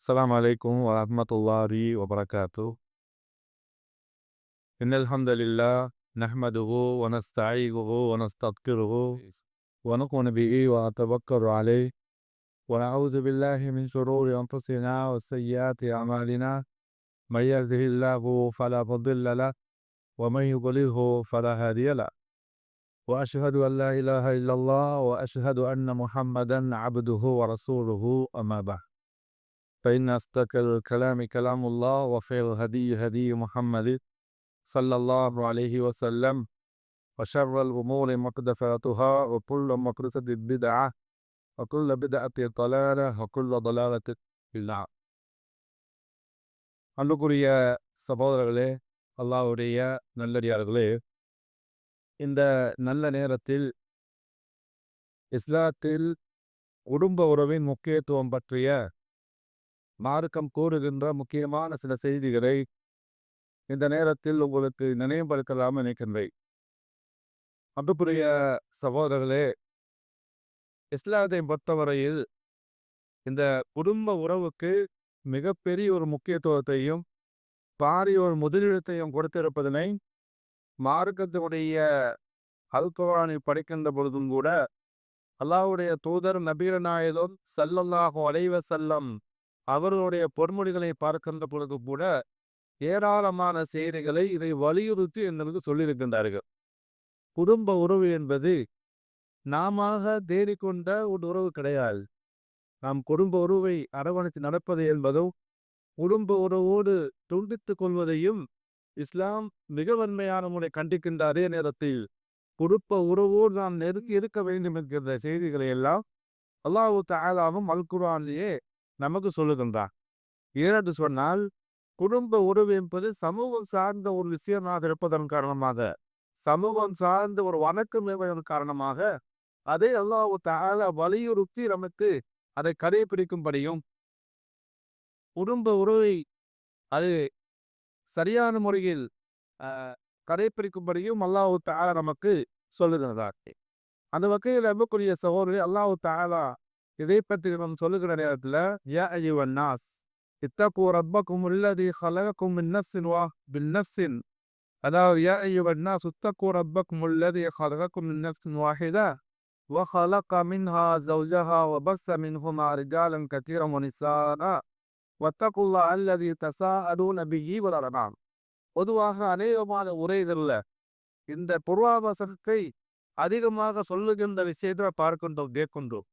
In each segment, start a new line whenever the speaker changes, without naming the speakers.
السلام عليكم ورحمة الله وبركاته. إن الحمد لله نحمده ونستعينه ونستغفره ونؤمن به ونتوكل عليه ونعوذ بالله من شرور أنفسنا وسيئات أعمالنا. من يهده الله فلا مضل له ومن يضلله فلا هادي له. وأشهد أن لا إله إلا الله وأشهد أن محمدا عبده ورسوله أما بعد. فإن أصدق الكلام كلام الله وخير الهدي هدي محمد صلى الله عليه وسلم وشر الأمور محدثاتها وكل محدثة بدعة وكل بدعة ضلالة وكل ضلالة في النار அன்புக்குரிய சகோதரர்களே அல்லாஹ்வுடைய நல்லடியார்களே இந்த நல்ல நேரத்தில் இஸ்லாத்தில் குடும்ப உறவின் முக்கியத்துவம் பற்றிய மார்க்கம் கூறுகின்ற முக்கியமான சில செய்திகளை இந்த நேரத்தில் உங்களுக்கு நினைவுபடுத்தலாம் நினைக்கின்றேன். அன்புக்குரிய சகோதரர்களே இஸ்லாத்தை பொறுத்தவரையில் இந்த குடும்ப உறவுக்கு மிகப்பெரிய ஒரு முக்கியத்துவத்தையும் பாரிய ஒரு முதலிடத்தையும் கொடுத்திருப்பதனை மார்க்கத்தினுடைய அல்குவானை படிக்கின்ற பொழுதும் கூட அல்லாஹ்வுடைய தூதர் நபீர செல்லல்லாகும் அலைவ செல்லம் அவர்களுடைய பொன்மொழிகளை பார்க்கின்ற பொழுது கூட ஏராளமான செய்திகளை இதை வலியுறுத்தி எங்களுக்கு சொல்லியிருக்கின்றார்கள். குடும்ப உறவு என்பது நாம தேடிக்கொண்ட ஒரு உறவு கிடையாது. நாம் குடும்ப உறவை அரவணைத்து நடப்பது என்பதும் குடும்ப உறவோடு துண்டித்துக் கொள்வதையும் இஸ்லாம் மிக வன்மையான முறை கண்டிக்கின்ற அதே நேரத்தில் குடும்ப உறவோடு நாம் நெருங்கி இருக்க வேண்டும் என்கின்ற செய்திகளை எல்லாம் அல்லாஹு தாலாவும் அல்குரானிலேயே நமக்கு சொல்லுகின்றான் ஏனென்று சொன்னால் குடும்ப உறவு என்பது சமூகம் சார்ந்த ஒரு விஷயமாக இருப்பதன் காரணமாக சமூகம் சார்ந்த ஒரு வணக்கம் என்பதன் காரணமாக அதை அல்லாஹ் தாழ வலியுறுத்தி நமக்கு அதை கடைபிடிக்கும்படியும் குடும்ப உறவை அது சரியான முறையில் கடைபிடிக்கும்படியும் அல்லாஹு தாலா நமக்கு சொல்லுகிறார் அந்த வகையில் அன்புக்குரிய சகோதரி அல்லாஹு தாலா இதை பற்றி நாம் சொல்லுகிற நேரத்தில் யா ஐயுவன் நாஸ் இத்தகு ரப்பக்கும் உள்ளதி خلقكم من نفس وا بالنفس அதாவது யா ஐயுவன் நாஸ் இத்தகு ரப்பக்கும் உள்ளதி خلقكم من نفس واحدة وخلق منها زوجها وبث منهما رجالا كثيرا ونساء واتقوا الله الذي تساءلون به والأرحام பொதுவாக அநேகமான உரைகளில் இந்த பூர்வாவசனத்தை அதிகமாக சொல்லுகின்ற விஷயத்தை பார்க்கின்றோம் கேட்கின்றோம்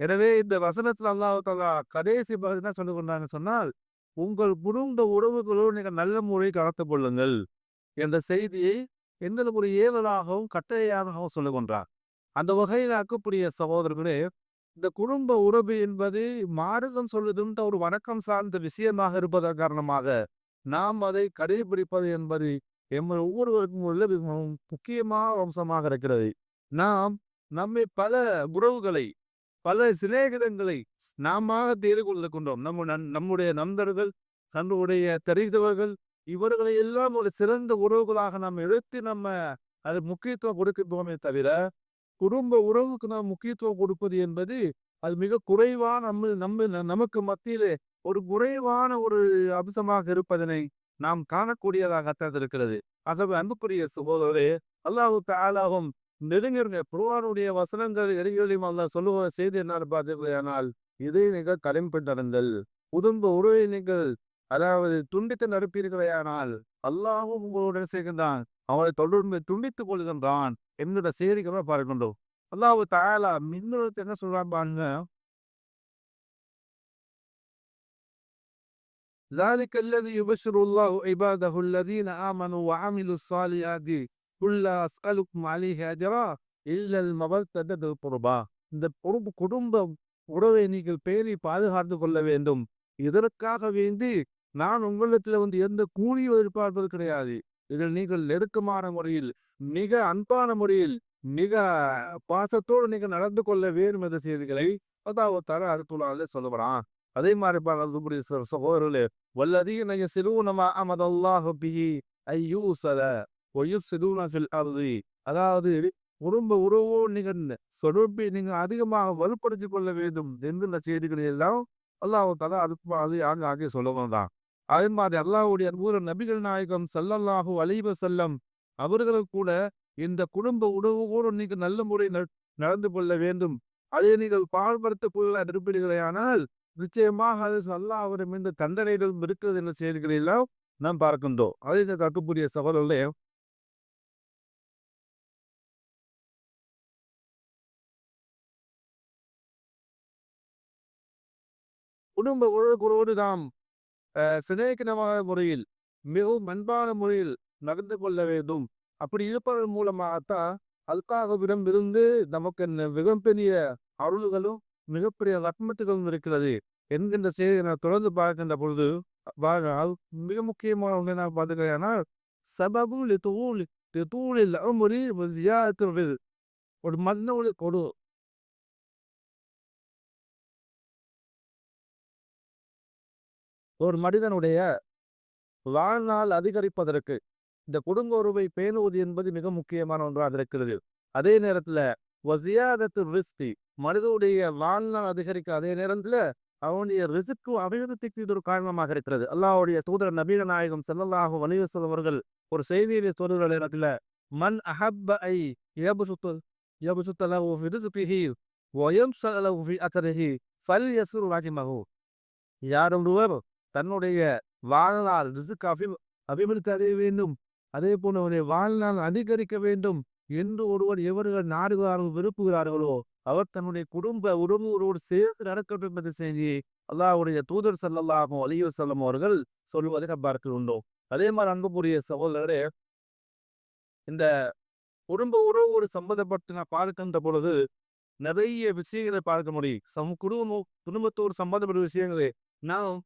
எனவே இந்த வசனத்தில் அல்லாஹாலா கடைசி பகுதி என்ன கொண்டாங்க சொன்னால் உங்கள் குடும்ப உறவுகளோடு நீங்கள் நல்ல முறையை கலந்து கொள்ளுங்கள் என்ற செய்தியை எந்த ஒரு ஏவலாகவும் கட்டளையாகவும் சொல்லுகின்றார் அந்த வகையில் அக்கக்கூடிய சகோதரர்களே இந்த குடும்ப உறவு என்பது மாறுதம் சொல்லுதுன்ற ஒரு வணக்கம் சார்ந்த விஷயமாக இருப்பதன் காரணமாக நாம் அதை கடைபிடிப்பது என்பது எம் ஒவ்வொருவருக்கும் உள்ள மிகவும் முக்கியமான அம்சமாக இருக்கிறது. நாம் நம்மை பல உறவுகளை பல சிநேகிதங்களை நாம தேடி கொண்டிருக்கின்றோம். நம்ம நம்முடைய நண்பர்கள் தன்னுடைய தெரிந்தவர்கள் இவர்களை எல்லாம் ஒரு சிறந்த உறவுகளாக நாம் எடுத்து நம்ம அது முக்கியத்துவம் கொடுக்கின்றோமே தவிர குடும்ப உறவுக்கு நாம் முக்கியத்துவம் கொடுப்பது என்பது அது மிக குறைவான நம்ம நம்ம நமக்கு மத்தியிலே ஒரு குறைவான ஒரு அம்சமாக இருப்பதனை நாம் காணக்கூடியதாகத்தான் இருக்கிறது. ஆகவே அன்புக்குரிய சகோதரரே அல்லாஹு தாலாவும் நெருங்கிருங்க புருவானுடைய வசனங்கள் எரிகளையும் அல்ல சொல்லுவ செய்தி என்ன பார்த்தீர்களானால் இதை நீங்கள் கடன்பட்டருங்கள் குடும்ப உறவை நீங்கள் அதாவது துண்டித்து நடப்பீர்களேயானால் அல்லாஹும் உங்களுடன் சேர்கின்றான் அவனை தொடர்ந்து துண்டித்துக் கொள்கின்றான் என்கிற செய்திகளை பார்க்கின்றோம் அல்லாஹு தாலா மின்னழுத்து என்ன சொல்றான் பாருங்க ذلك الذي يبشر الله عباده الذين آمنوا وعملوا الصالحات குல்லா அஸ்கலுக்கும் அலிஹி அஜரா இல்லல் மவர் தந்தது பொறுபா இந்த பொறுப்பு குடும்ப உறவை நீங்கள் பேணி பாதுகாத்து கொள்ள வேண்டும். இதற்காக வேண்டி நான் உங்களிடத்தில் வந்து எந்த கூலியும் எதிர்பார்ப்பது கிடையாது. இதில் நீங்கள் நெருக்கமான முறையில் மிக அன்பான முறையில் மிக பாசத்தோடு நீங்கள் நடந்து கொள்ள வேண்டும் என்ற செய்திகளை அதாவது தர அறுத்துள்ளாலே சொல்லப்படான் அதே மாதிரி பாருபுரி சகோதரர்களே வல்லதீன சிறுவனமா அமதல்லாஹ் பிஹி ஐயூ சத ஒயுசிலூன ஃபில் அர்தி அதாவது குடும்ப உறவோ நீங்கள் தொடர்பை நீங்கள் அதிகமாக வலுப்படுத்திக் கொள்ள வேண்டும் என்கிற செய்திகளை எல்லாம் அல்லாஹ் தலா அதுக்கு அது ஆங்க ஆகிய சொல்லவும் தான் அதே மாதிரி அல்லாஹுடைய அற்புத நபிகள் நாயகம் சல்லல்லாஹு அலைவ செல்லம் அவர்களுக்கு கூட இந்த குடும்ப உறவோடு நீங்கள் நல்ல முறை நடந்து கொள்ள வேண்டும். அதை நீங்கள் பாழ்படுத்தக்குள்ள இருப்பீர்களே ஆனால் நிச்சயமாக அது அல்லாஹ் இந்த தண்டனைகளும் இருக்கிறது என்ற செய்திகளெல்லாம் நாம் பார்க்கின்றோம். அதை இந்த கற்கக்கூடிய சகோதரர்களே குடும்ப உறவுகளோடு நாம் சிநேகிதமான முறையில் மிகவும் அன்பான முறையில் நடந்து கொள்ள வேண்டும். அப்படி இருப்பதன் மூலமாகத்தான் அல்காகவிடம் இருந்து நமக்கு மிகப்பெரிய அருள்களும் மிகப்பெரிய ரத்மத்துகளும் இருக்கிறது என்கின்ற செய்தியை நான் தொடர்ந்து பார்க்கின்ற பொழுது மிக முக்கியமான ஒன்றை நான் பார்த்துக்கிறேன் சபபும் தூள் தூளில் அமுறி ஒரு மன்னோடு கொடு ஒரு மனிதனுடைய வாழ்நாள் அதிகரிப்பதற்கு இந்த குடும்ப உறவை பேணுவது என்பது மிக முக்கியமான ஒன்றாக இருக்கிறது. அதே நேரத்துல வசியாதத்து ரிஸ்கி மனிதனுடைய வாழ்நாள் அதிகரிக்க அதே நேரத்துல அவனுடைய ரிசுக்கும் அபிவிருத்திக்கு இது ஒரு காரணமாக இருக்கிறது. அல்லாவுடைய தூதர் நபீன நாயகம் செல்லல்லாக வணிகசல் அவர்கள் ஒரு செய்தியை சொல்லுகிற நேரத்துல மன் அஹப்ப ஐ ஏபுசுத்தல் ஏபுசுத்தலவு ரிசுபிஹி ஒயம் சலவு ஃபி அத்தரிஹி ஃபல் யசுர் யாரும் யாரொருவர் தன்னுடைய வாழ்நாள் ரிசுக்கு அபி அபிவிருத்தி அடைய வேண்டும். அதே போல அவருடைய வாழ்நாள் அதிகரிக்க வேண்டும் என்று ஒருவர் எவர்கள் நாடுகிறார்கள் விரும்புகிறார்களோ அவர் தன்னுடைய குடும்ப உறவுகளோடு சேர்ந்து நடக்கட்டும் என்பது செய்தி அல்லாவுடைய தூதர் செல்லல்லாகும் அலியூ செல்லம் அவர்கள் சொல்லுவதை பார்க்கின்றோம் அதே மாதிரி அன்புக்குரிய சகோதரரே இந்த குடும்ப உறவோடு சம்பந்தப்பட்டு நான் பார்க்கின்ற பொழுது நிறைய விஷயங்களை பார்க்க முடியும். சம் குடும்பம் குடும்பத்தோடு சம்பந்தப்பட்ட விஷயங்களை நாம்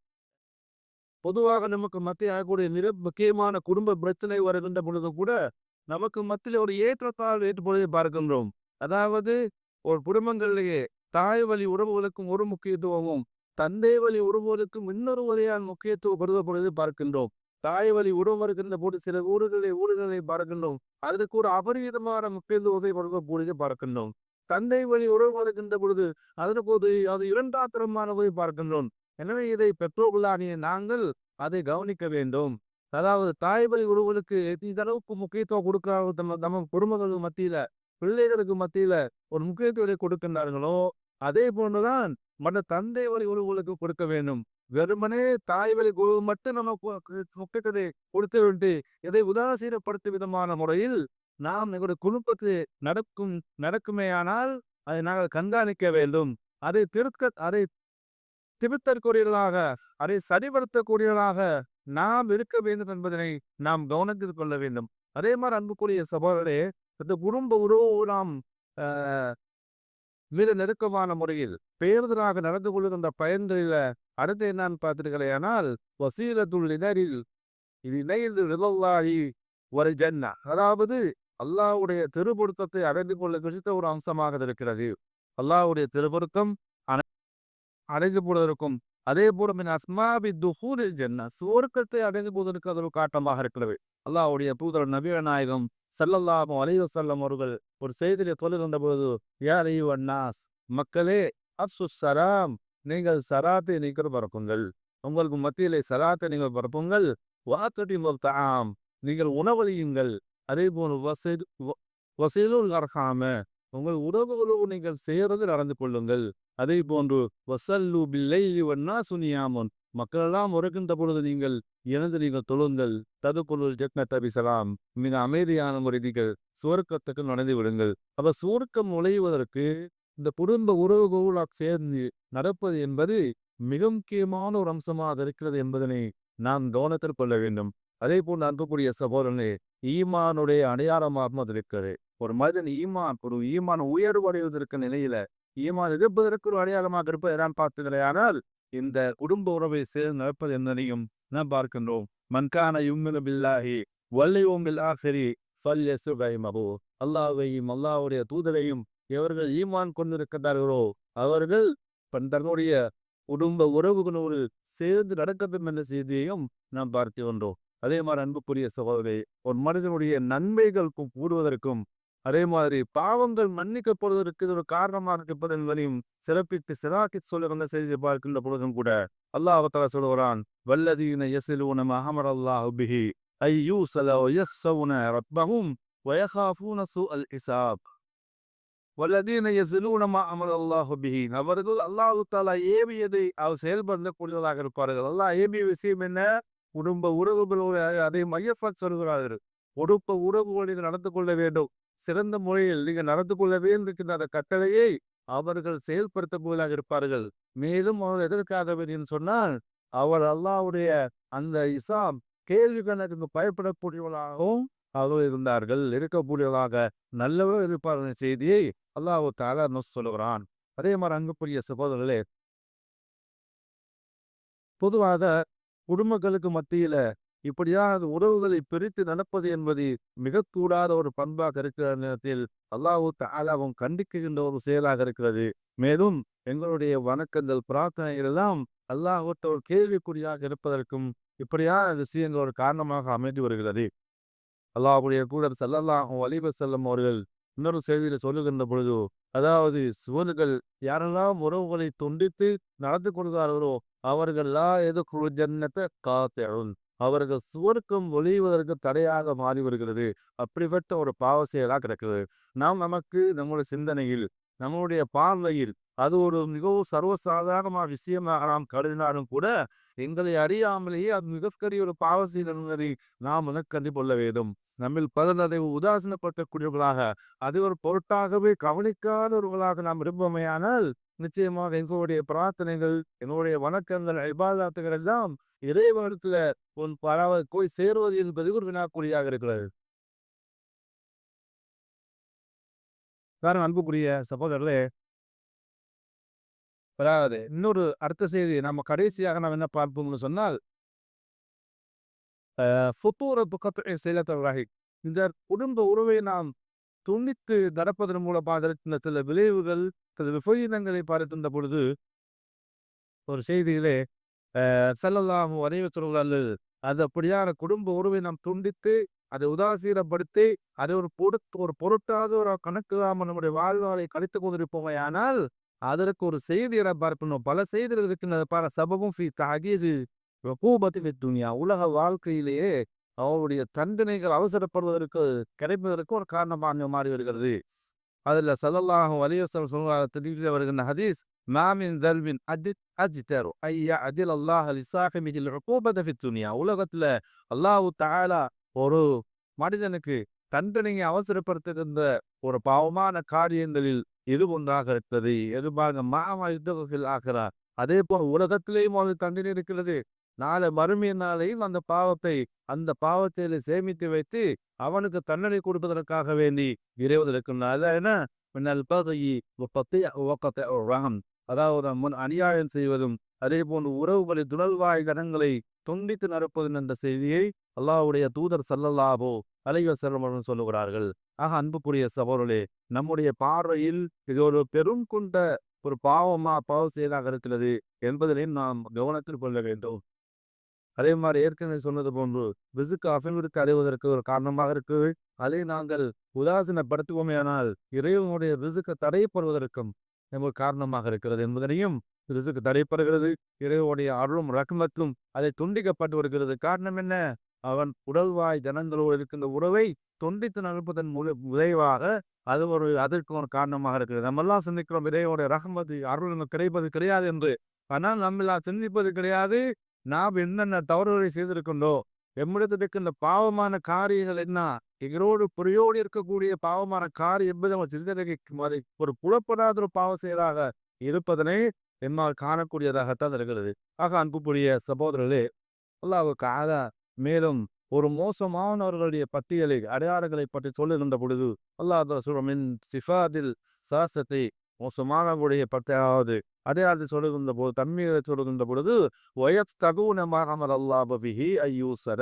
பொதுவாக நமக்கு மத்திய ஆகக்கூடிய மிக முக்கியமான குடும்ப பிரச்சனை வருகின்ற பொழுது கூட நமக்கு மத்தியில் ஒரு ஏற்றத்தால் ஏற்றுப்பொழுதை பார்க்கின்றோம். அதாவது ஒரு குடும்பங்களிலேயே தாய் வழி உறவுகளுக்கும் ஒரு முக்கியத்துவமும் தந்தை வழி உறவுகளுக்கும் இன்னொரு வழியான முக்கியத்துவம் கருதப்படுவதை பார்க்கின்றோம். தாய் வழி உறவு வருகின்ற போது சில ஊர்களை ஊர்களை பார்க்கின்றோம். அதற்கு ஒரு அபரிவிதமான முக்கியத்துவத்தை கொடுக்கக்கூடியதை பார்க்கின்றோம். தந்தை வழி உறவு வருகின்ற பொழுது அதற்கு ஒரு அது இரண்டாத்திரமானதை பார்க்கின்றோம். எனவே இதை பெற்றோர்களாகிய நாங்கள் அதை கவனிக்க வேண்டும். அதாவது தாய் வழி உறவுகளுக்கு இந்த அளவுக்கு முக்கியத்துவம் கொடுக்கிறார்கள் நம்ம நம்ம குடும்பங்களுக்கு மத்தியில பிள்ளைகளுக்கு மத்தியில ஒரு முக்கியத்துவத்தை கொடுக்கின்றார்களோ அதே போன்றுதான் மற்ற தந்தை வழி உறவுகளுக்கு கொடுக்க வேண்டும். வெறுமனே தாய் வழி குழு மட்டும் நம்ம முக்கியத்தை கொடுத்து விட்டு இதை உதாசீனப்படுத்தும் விதமான முறையில் நாம் எங்களுடைய குடும்பத்து நடக்கும் நடக்குமேயானால் அதை நாங்கள் கண்காணிக்க வேண்டும். அதை திருக்க அதை திருத்தற்குரியவர்களாக அதை சரிபடுத்தக்கூடியவர்களாக நாம் இருக்க வேண்டும் என்பதனை நாம் கவனத்தில் கொள்ள வேண்டும். அதே மாதிரி அன்புக்குரிய சகோதரே இந்த குடும்ப உறவு நாம் மிக நெருக்கமான முறையில் பேருதலாக நடந்து கொள்ளுகின்ற பயன்களில் அடுத்து என்னன்னு பார்த்திருக்கிறேனால் வசீலத்துள் இடரில் இது இணையில் ஒரு ஜன்னா. அதாவது அல்லாவுடைய திருபொருத்தத்தை அடைந்து கொள்ள கிடைத்த ஒரு அம்சமாக இருக்கிறது. அல்லாவுடைய திருபொருத்தம் அடைந்து போவதற்கும் அதே போல மின் அஸ்மாபி துஹூரில் ஜென்னா சுவர்க்கத்தை அடைந்து போவதற்கு அது ஒரு காட்டமாக இருக்கிறது. அல்லாவுடைய தூதர் நபீர நாயகம் சல்லல்லாமோ அலைவ செல்லம் அவர்கள் ஒரு செய்தியை தொழில் போது யாரையு அண்ணாஸ் மக்களே அப்சு சராம் நீங்கள் சராத்தை நீங்கள் பரப்புங்கள். உங்களுக்கு மத்தியிலே சராத்தை நீங்கள் பரப்புங்கள். வாத்தடி தாம் நீங்கள் உணவழியுங்கள் அதே போல் வசீல் வசீலுல் அர்ஹாம உங்கள் உறவுகளோடு நீங்கள் சேர்ந்து நடந்து கொள்ளுங்கள். அதே போன்று வசல்லு பில்லை வண்ணா சுனியாமன் மக்களெல்லாம் உறக்கின்ற பொழுது நீங்கள் இறந்து நீங்கள் தொழுங்கள். ததுக்குள்ளுள் ஜக்ன தபிசலாம். மிக அமைதியான முறைகள் சுவர்க்கத்துக்கு நடந்து விடுங்கள். அப்ப சுவர்க்கம் நுழைவதற்கு இந்த குடும்ப உறவுகளாக சேர்ந்து நடப்பது என்பது மிக முக்கியமான ஒரு அம்சமாக இருக்கிறது என்பதனை நாம் கவனத்தில் கொள்ள வேண்டும். அதே போன்று அன்புக்குரிய சகோதரனே ஈமானுடைய அடையாளமாக அது இருக்கிறது. ஒரு மனிதன் ஈமான் ஒரு ஈமான உயர்வு அடைவதற்கு நிலையில ஈமான் எதிர்ப்பதற்கு ஒரு அடையாளமாக இருப்பதுதான் நான் பார்த்ததில்லை ஆனால் இந்த குடும்ப உறவை சேர்ந்து நடப்பது என்னையும் நாம் பார்க்கின்றோம். மன்கான யும்மின பில்லாஹி வல்லையோம் பில்லாஹரி ஃபல் எசு கைமபு அல்லாஹையும் அல்லாஹுடைய தூதரையும் எவர்கள் ஈமான் கொண்டிருக்கிறார்களோ அவர்கள் தன்னுடைய குடும்ப உறவுகளோடு சேர்ந்து நடக்கட்டும் என்ற செய்தியையும் நாம் பார்த்து வந்தோம் அதே மாதிரி அன்புக்குரிய சகோதரி ஒரு மனிதனுடைய நன்மைகளுக்கும் கூடுவதற்கும் அதே மாதிரி பாவங்கள் மன்னிக்கப்படுவதற்கு ஒரு காரணமாக இருப்பது என்பதையும் சிறப்பித்து சிராக்கி சொல்லுகின்ற செய்தி பார்க்கின்ற பொழுதும் கூட அல்லாஹ் அவத்தலா சொல்லுகிறான் வல்லதீன யசிலூன மஹமர் அல்லாஹ் பிஹி சலோ யஹ்சவுன ரத்பஹும் வயஹாஃபூன சு அல் இசாப் வல்லதீன யசிலூன மஹமர் அல்லாஹ் பிஹி. அவர்கள் அல்லாஹு தாலா ஏவியதை அவர் செயல்படக்கூடியதாக இருப்பார்கள். அல்லாஹ் ஏபிய விஷயம் என்ன? குடும்ப உறவுகளோடு அதை மையப்பா சொல்கிறார்கள். கொடுப்ப உறவுகளோடு நடந்து கொள்ள வேண்டும். சிறந்த முறையில் நீங்கள் நடந்து கொள்ளவே இருக்கின்ற அந்த கட்டளையை அவர்கள் செயல்படுத்தக்கூடியதாக இருப்பார்கள். மேலும் அவர் எதற்காக என்று சொன்னால் அவர் அல்லாவுடைய அந்த இசாம் கேள்வி கணக்கு பயப்படக்கூடியவர்களாகவும் அவர்கள் இருந்தார்கள். இருக்கக்கூடியவர்களாக நல்லவர்கள் இருப்பார்கள் செய்தியை அல்லாஹு தாலா சொல்லுகிறான். அதே மாதிரி அங்குக்குரிய சகோதரர்களே பொதுவாக குடும்பங்களுக்கு மத்தியில இப்படியான உறவுகளை பிரித்து நடப்பது என்பது மிக கூடாத ஒரு பண்பாக இருக்கிற நேரத்தில் அல்லாஹூ தாலாவும் கண்டிக்கின்ற ஒரு செயலாக இருக்கிறது. மேலும் எங்களுடைய வணக்கங்கள் பிரார்த்தனைகள் எல்லாம் அல்லாஹூத்த ஒரு கேள்விக்குறியாக இருப்பதற்கும் இப்படியான விஷயங்கள் ஒரு காரணமாக அமைந்து வருகிறது. அல்லாஹுடைய கூடர் செல்லல்லாஹும் வலிப செல்லும் அவர்கள் இன்னொரு செய்தியில் சொல்லுகின்ற பொழுது அதாவது சுவர்கள் யாரெல்லாம் உறவுகளை துண்டித்து நடந்து கொள்கிறார்களோ அவர்களா எது குழு ஜன்னத்தை காத்தேன் அவர்கள் சுவர்க்கம் ஒளிவதற்கு தடையாக மாறி வருகிறது. அப்படிப்பட்ட ஒரு பாவ செயலாக கிடக்குது நாம் நமக்கு நம்முடைய சிந்தனையில் நம்முடைய பார்வையில் அது ஒரு மிகவும் சர்வசாதாரணமான விஷயமாக நாம் கருதினாலும் கூட எங்களை அறியாமலேயே அது மிகப்பெரிய ஒரு பாவசீல் என்பதை நாம் கண்டு கொள்ள வேண்டும். நம்மில் பலர் அதை உதாசீனப்படுத்தக்கூடியவர்களாக அது ஒரு பொருட்டாகவே கவனிக்காதவர்களாக நாம் விரும்பமையானால் நிச்சயமாக எங்களுடைய பிரார்த்தனைகள் எங்களுடைய வணக்கங்கள் ஐபாதாத்துகள் எல்லாம் இறைவனத்துல உன் பறவை போய் சேருவது என்பது ஒரு வினாக்குறியாக இருக்கிறது. காரணம் அன்புக்குரிய சகோதரர்களே. அதாவது இன்னொரு அடுத்த செய்தி நம்ம கடைசியாக நாம் என்ன பார்ப்போம்னு சொன்னால் இந்த குடும்ப உறவை நாம் துண்டித்து நடப்பதன் மூலமாக இருக்கின்ற சில விளைவுகள் சில விபரீதங்களை பார்த்திருந்த பொழுது ஒரு செய்தியிலே செல்லலாம் வரைவு சொல்கிறார்கள் அது அப்படியான குடும்ப உறவை நாம் துண்டித்து அதை உதாசீனப்படுத்தி அதை ஒரு பொருட் ஒரு பொருட்டாத ஒரு கணக்கு நம்முடைய வாழ்வாளை கழித்துக் கொண்டிருப்போமே ஆனால் அதற்கு ஒரு செய்தியை பார்க்கணும். பல செய்திகள் இருக்கின்றது பார சபமும் ஃபி தகீசு கூபத்தி துனியா. உலக வாழ்க்கையிலேயே அவருடைய தண்டனைகள் அவசரப்படுவதற்கு கிடைப்பதற்கு ஒரு காரணமாக மாறி வருகிறது. அதுல சதல்லாஹும் வலியுறுத்தல் சொல்வாங்க தெரிவித்து வருகின்ற ஹதீஸ் மாமின் தல்வின் அஜித் அஜித்தரு ஐயா அதில் அல்லாஹ் லிசாஹிமிஜில் உகூபத துனியா உலகத்துல அல்லாஹு தாலா ஒரு மனிதனுக்கு தண்டனையை அவசரப்படுத்துகின்ற ஒரு பாவமான காரியங்களில் இது ஒன்றாக இருக்கிறது. எதுபாக மாமா ஆகிறார். அதே போல் உலகத்திலேயும் ஒரு தண்டனை இருக்கிறது. நாளை மறுமைய அந்த பாவத்தை அந்த பாவத்தை சேமித்து வைத்து அவனுக்கு தண்டனை கொடுப்பதற்காக வேண்டி விரைவதற்குனால என்ன? அதாவது முன் அநியாயம் செய்வதும் அதே போன்று உறவுகளை துணல்வாய் கனங்களை துண்டித்து நடப்பதும் என்ற செய்தியை அல்லாவுடைய தூதர் சல்லல்லாவோ அலைவ செல்வம் சொல்லுகிறார்கள். ஆக அன்புக்குரிய சகோதரே நம்முடைய பார்வையில் இது ஒரு பெரும் கொண்ட ஒரு பாவமா பாவ செயலாக இருக்கிறது என்பதிலையும் நாம் கவனத்தில் கொள்ள வேண்டும். அதே மாதிரி ஏற்கனவே சொன்னது போன்று விசுக்கு அபிவிருத்தி அறிவதற்கு ஒரு காரணமாக இருக்குது. அதை நாங்கள் உதாசீனப்படுத்துவோமே ஆனால் இறைவனுடைய விசுக்கு தடைப்படுவதற்கும் நமக்கு காரணமாக இருக்கிறது என்பதனையும் ரிசுக்கு தடைப்படுகிறது. இறைவனுடைய அருளும் ரக்மத்தும் அதை துண்டிக்கப்பட்டு வருகிறது காரணம் என்ன? அவன் உடல்வாய் ஜனங்களோடு இருக்கின்ற உறவை துண்டித்து நடப்பதன் மூல விளைவாக அது ஒரு அதற்கு ஒரு காரணமாக இருக்கிறது. நம்மெல்லாம் சிந்திக்கிறோம் இறைவனுடைய ரகமது அருள் கிடைப்பது கிடையாது என்று. ஆனால் நம்மளால் சிந்திப்பது கிடையாது. நாம் என்னென்ன தவறுகளை செய்திருக்கின்றோம்? எம்மிடத்திற்கு இந்த பாவமான காரியங்கள் என்ன? எங்களோடு புரியோடு இருக்கக்கூடிய பாவமான காரியம் என்பது நம்ம சிந்தனைக்கு ஒரு புலப்படாத ஒரு பாவ செயலாக இருப்பதனை என்னால் காணக்கூடியதாகத்தான் இருக்கிறது. ஆக அன்புக்குரிய சகோதரர்களே அல்லாவுக்காக மேலும் ஒரு மோசமானவர்களுடைய பட்டியலை அடையாளங்களை பற்றி சொல்லுகின்ற பொழுது அல்லாஹ் சொல்றமின் சிஃபாதில் சாசத்தை மோசமானவருடைய பட்டையாவது அடையாளத்தை சொல்லுகின்ற போது தன்மையை சொல்லுகின்ற பொழுது வயத் தகுன மகமர் அல்லாபி ஐயூசர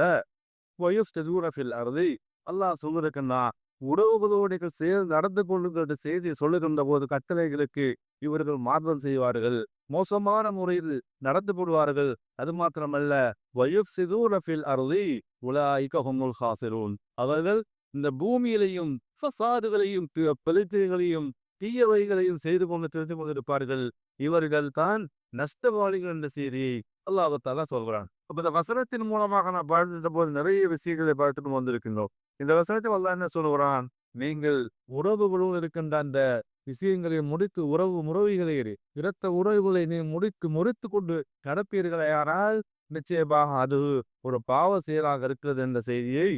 வயஸ் தூரஃபில் அருதி அல்லாஹ் சொல்லுறதுக்குன்னா உறவுகளோடு சேர்ந்து நடந்து கொள்ளுகிற செய்தியை சொல்லுகின்ற போது கட்டளைகளுக்கு இவர்கள் மாற்றம் செய்வார்கள். மோசமான முறையில் நடந்து கொள்வார்கள். அது மாத்திரமல்ல வயுப் சிதூரஃபில் அருளி உலாய்க ஹாசிரூன். அவர்கள் இந்த பூமியிலையும் ஃபசாதுகளையும் பலித்தைகளையும் தீயவைகளையும் செய்து கொண்டு தெரிந்து கொண்டிருப்பார்கள். இவர்கள் தான் நஷ்டவாளிகள் என்ற செய்தியை அல்லாஹத்தாலா சொல்கிறான் அப்ப இந்த வசனத்தின் மூலமாக நான் பார்த்த போது நிறைய விஷயங்களை பார்த்துட்டு வந்திருக்கின்றோம். இந்த வசனத்தை அல்லாஹ் என்ன சொல்லுகிறான்? நீங்கள் உறவுகளும் இருக்கின்ற அந்த விஷயங்களை முடித்து உறவு முறவிகளை இரத்த உறவுகளை நீ முடித்து முறித்து கொண்டு நடப்பீர்களே. ஆனால் நிச்சயமாக அது ஒரு பாவ செயலாக இருக்கிறது என்ற செய்தியை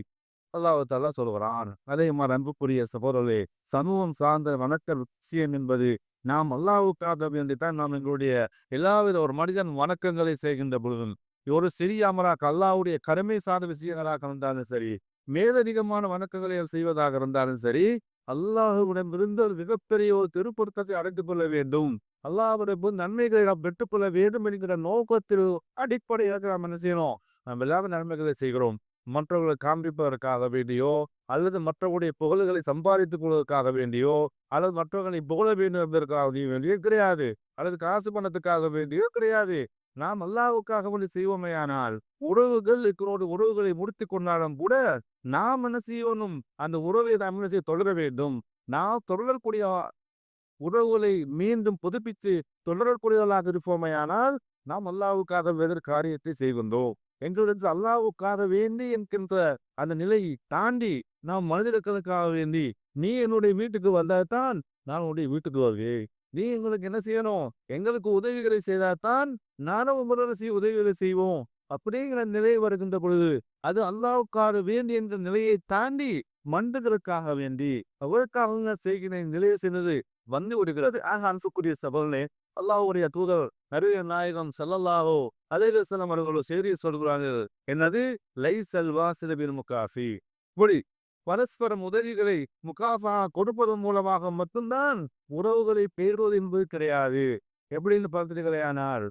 அல்லாஹால சொல்கிறான் அதே மாதிரி அன்புக்குரிய சகோதரர்களே சமூகம் சார்ந்த வணக்க விஷயம் என்பது நாம் அல்லாவுக்காக வேண்டித்தான் நாம் எங்களுடைய எல்லாவித ஒரு மனிதன் வணக்கங்களை செய்கின்ற பொழுதும் ஒரு சிறிய அமராக அல்லாவுடைய கடமை சார்ந்த விஷயங்களாக இருந்தாலும் சரி மேலதிகமான வணக்கங்களை செய்வதாக இருந்தாலும் சரி அல்லாஹுவிடமிருந்து ஒரு மிகப்பெரிய ஒரு திருப்பொருத்தத்தை அடைந்து கொள்ள வேண்டும். அல்லாஹுடைய நன்மைகளை நாம் பெற்றுக்கொள்ள வேண்டும் என்கிற நோக்கத்தில் அடிப்படையாக நாம் என்ன செய்யணும்? நம்ம எல்லாரும் நன்மைகளை செய்கிறோம். மற்றவர்களை காண்பிப்பதற்காக வேண்டியோ அல்லது மற்றவருடைய புகழ்களை சம்பாதித்துக் கொள்வதற்காக வேண்டியோ அல்லது மற்றவர்களை புகழ வேண்டும் என்பதற்காக வேண்டியோ கிடையாது. அல்லது காசு பணத்துக்காக வேண்டியோ கிடையாது. நாம் அல்லாவுக்காக ஒன்று செய்வோமையானால் உறவுகள் இருக்கிறோடு உறவுகளை முடித்து கொண்டாலும் கூட நாம் என்ன செய்யணும்? அந்த உறவை நாம் என்ன செய்ய தொடர வேண்டும்? நாம் தொடரக்கூடிய உறவுகளை மீண்டும் புதுப்பித்து தொடரக்கூடியவர்களாக இருப்போமையானால் நாம் அல்லாவுக்காக வேறு காரியத்தை செய்கின்றோம். எங்களுக்கு அல்லாவுக்காக வேண்டி என்கின்ற அந்த நிலையை தாண்டி நாம் மனிதர்களுக்காக வேண்டி நீ என்னுடைய வீட்டுக்கு வந்தால்தான் நான் உன்னுடைய வீட்டுக்கு வருவேன். நீ எங்களுக்கு என்ன செய்யணும்? எங்களுக்கு உதவிகளை செய்தால்தான் நானும் உங்களோட உதவிகளை செய்வோம். அப்படிங்கிற நிலை வருகின்ற பொழுது அது அல்லாவுக்காக வேண்டி என்ற நிலையை தாண்டி மண்டுகளுக்காக வேண்டி அவருக்காக செய்கிற நிலையை செய்தது வந்து விடுகிறது. ஆக அன்புக்குரிய சபலனே அல்லாஹுடைய தூதர் நருக நாயகம் செல்லல்லாவோ அதே செல்லம் அவர்களோ செய்தியை சொல்கிறார்கள். என்னது? லை செல்வா சிலபின் முகாஃபி. இப்படி பரஸ்பரம் உதவிகளை முகாஃபா கொடுப்பதன் மூலமாக மட்டும்தான் உறவுகளை பேருவது என்பது கிடையாது. எப்படின்னு பார்த்தீர்களேயானார்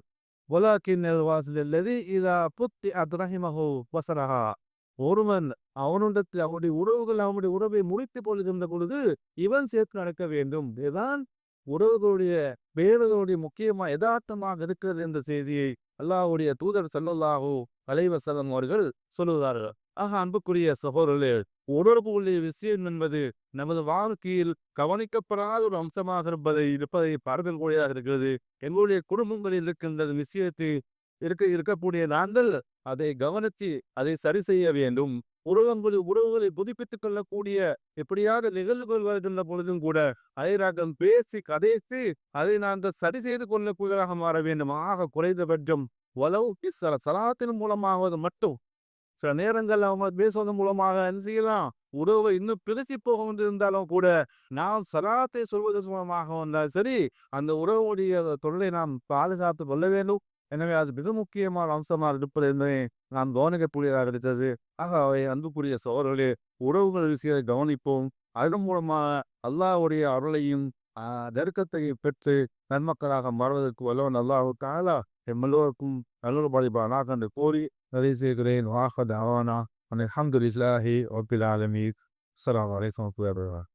ஒலாக்கின் வாசலல்லது இதா புத்தி அத்ரஹிமஹோ வசரஹா ஒருவன் அவனுடத்தில் அவனுடைய உறவுகள் அவனுடைய உறவை முடித்து போலிருந்த பொழுது இவன் சேர்த்து நடக்க வேண்டும். இதுதான் உறவுகளுடைய பேரர்களுடைய முக்கியமா யதார்த்தமாக இருக்கிறது என்ற செய்தியை அல்லாஹுடைய தூதர் செல்லல்லாஹோ அலைவசலம் அவர்கள் சொல்லுகிறார்கள். ஆக அன்புக்குரிய சகோதரர்களே உணர்வுடைய விஷயம் என்பது நமது வாழ்க்கையில் கவனிக்கப்படாத ஒரு அம்சமாக இருப்பதை இருப்பதை பார்க்கக்கூடியதாக இருக்கிறது. எங்களுடைய குடும்பங்களில் இருக்கின்ற விஷயத்தை இருக்க இருக்கக்கூடிய நாங்கள் அதை கவனித்து அதை சரி செய்ய வேண்டும். உறவங்களை உறவுகளை புதுப்பித்துக் கொள்ளக்கூடிய எப்படியாக நிகழ்வுகள் வருகின்ற பொழுதும் கூட அதை நாங்கள் பேசி கதைத்து அதை நாங்கள் சரி செய்து கொள்ளக்கூடியதாக மாற வேண்டும். ஆக குறைந்தபட்சம் சல சலாத்தின் மூலமாவது மட்டும் சில நேரங்கள் அவங்க பேசுவதன் மூலமாக என்ன செய்யலாம்? உறவை இன்னும் பிரிசி போக இருந்தாலும் கூட நாம் சலாத்தை சொல்வதன் மூலமாக வந்தால் சரி அந்த உறவுடைய தொழிலை நாம் பாதுகாத்து கொள்ள வேண்டும். எனவே அது மிக முக்கியமான அம்சமாக இருப்பது என்பதை நாம் கவனிக்கக்கூடியதாக இருக்கிறது. ஆக அவை அன்புக்குரிய சோழர்களே உறவுகள் விஷயத்தை கவனிப்போம். அதன் மூலமாக அல்லாவுடைய அருளையும் நெருக்கத்தையும் பெற்று நன்மக்களாக மாறுவதற்கு வல்லவன் அல்லாஹு தாலா எல்லோருக்கும் நல்லொரு படிப்பானாக என்று கோரி நிறைய செய்கிறேன் வாஹத் அவானா அலமதுல்லாஹி ஒப்பில் ஆலமீத் அலாம் வலைக்கம்